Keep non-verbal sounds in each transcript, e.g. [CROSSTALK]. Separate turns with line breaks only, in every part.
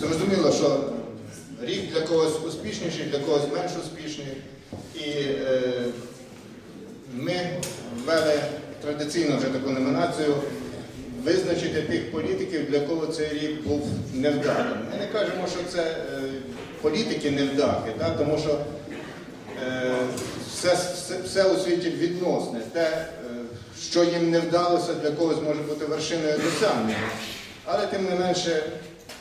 зрозуміло, що рік для когось успішніший, для когось менш успішний. І е, ми ввели традиційно вже таку номінацію визначити тих політиків, для кого цей рік був невдалим. Ми не кажемо, що це е, політики невдахи, так? тому що е, все, все, все у світі відносне. Те, е, що їм не вдалося, для когось може бути вершиною досягнення. Але тим не менше,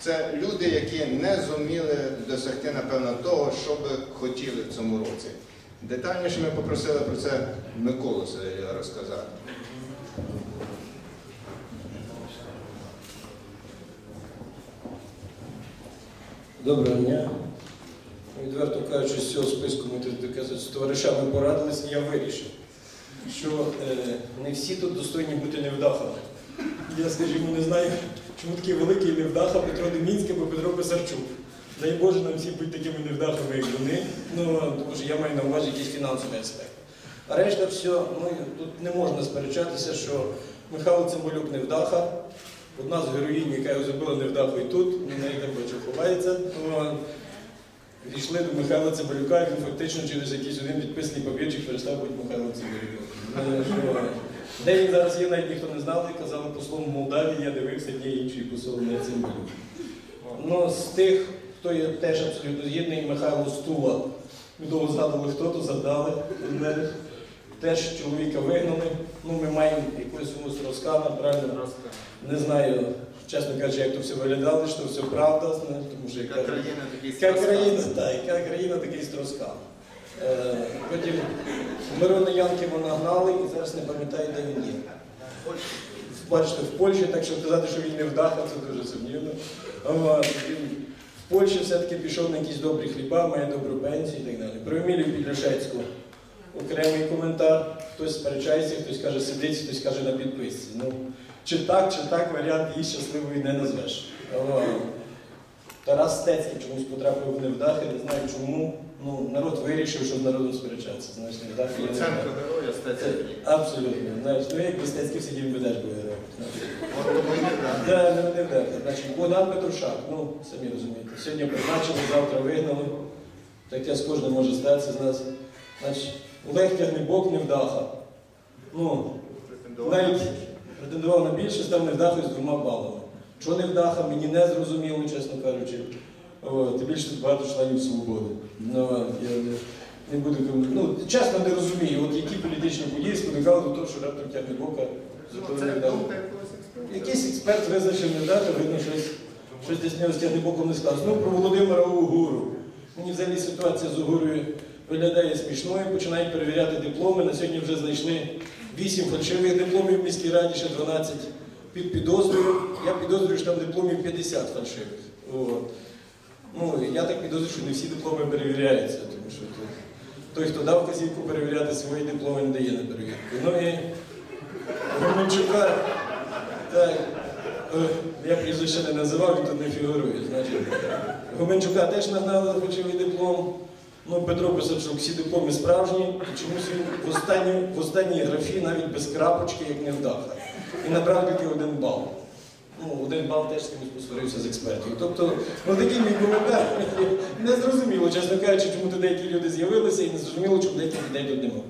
це люди, які не зуміли досягти, напевно, того, що би хотіли в цьому році. Детальніше ми попросили про це Миколу Савелія розказати.
Доброго дня. Відверто кажучи, з цього списку ми з товаришами порадилися, я вирішив, що е, не всі тут достойні бути невдахами. Я, скажімо, не знаю, чому такий великий невдаха Петро Демінський або Петро Писарчук. Дай Боже нам всі бути такими невдахами, як вони. Ну, тому я маю на увазі якийсь фінансовий аспект. А решта все, ну, тут не можна сперечатися, що Михайло Цимбалюк невдаха, одна з героїнь, яка його зробила невдахою тут, на неї там бачу ховається. Ну, Дійшли до Михайла Цимбалюка, і він фактично через якийсь один підписаний папірчик перестав бути Михайлом Цимбалюком. Де він зараз є, навіть ніхто не знав, і казали послом Молдавії, я дивився, є інший посол не Цимбалюк. Ну, з тих, хто є теж абсолютно згідний, Михайло Стула. Ми довго згадували, хто то завдали. Теж чоловіка вигнали. Ну, ми маємо якусь Строскана, правильно? Не знаю, чесно кажучи, як то все виглядало, що все правда, тому що
Яка
яка,
країна, такий
яка
Строскан.
Е, потім Мирона Янківа нагнали і зараз не пам'ятаю, де він є. Бачите, в Польщі, так що казати, що він не вдаха, це дуже сумнівно. В Польщі все-таки пішов на якісь добрі хліба, має добру пенсію і так далі. Про Емілію Підляшецьку окремий коментар. Хтось сперечається, хтось каже сидить, хтось каже на підписці. Ну, чи так, чи так варіант її щасливої не назвеш. Тарас Стецький чомусь потрапив в невдахи, не знаю чому. Ну, народ вирішив, що з народом сперечатися. Знаєш, є
Луценко
невдахи.
героя, стецький.
Абсолютно. Знаєш, ну якби Стецький сидів, би теж був героєм.
От тому і не так.
Да, не невдахи. Значить, Богдан Петрушак, ну, самі розумієте, сьогодні призначили, завтра вигнали. Таке з кожним може статися з нас. Значить, Олег Тягнебок невдаха. Ну, навіть претендував на більше, став невдахою з двома балами. Що невдаха, мені не зрозуміло, чесно кажучи. Тим більше тут багато членів свободи. Ну, не, не ком- ну, чесно не розумію, от які політичні події спонукали до того, що раптом Тягнебока
Ну,
зато
Це
невдаху.
думка.
Якийсь експерт визначив невдаху, видно, щось, щось десь не з боком не сказано. Ну, про Володимира Угуру. Мені взагалі ситуація з Угурою виглядає смішною, починають перевіряти дипломи. На сьогодні вже знайшли 8 фальшивих дипломів в міській раді, ще 12 під підозрою. Я підозрюю, що там дипломів 50 фальшивих. От. Ну, я так підозрюю, що не всі дипломи перевіряються, тому що тут той, хто дав казівку перевіряти свої дипломи, не дає на перевірку. Ну і Громенчука, так, е, я прізвище не називав, він тут не фігурує. Значить, Гуменчука теж нагнали фальшивий диплом. Ну, Петро Писарчук, всі дипломи справжні, і чомусь він в останній, в останній графі навіть без крапочки, як не невдаха. І набрав тільки один бал. Ну, один бал теж з кимось посварився з експертів. Тобто, ну такий мій коментар [LAUGHS] не зрозуміло, чесно кажучи, чому тут деякі люди з'явилися, і не зрозуміло, чому деякі людей тут немає.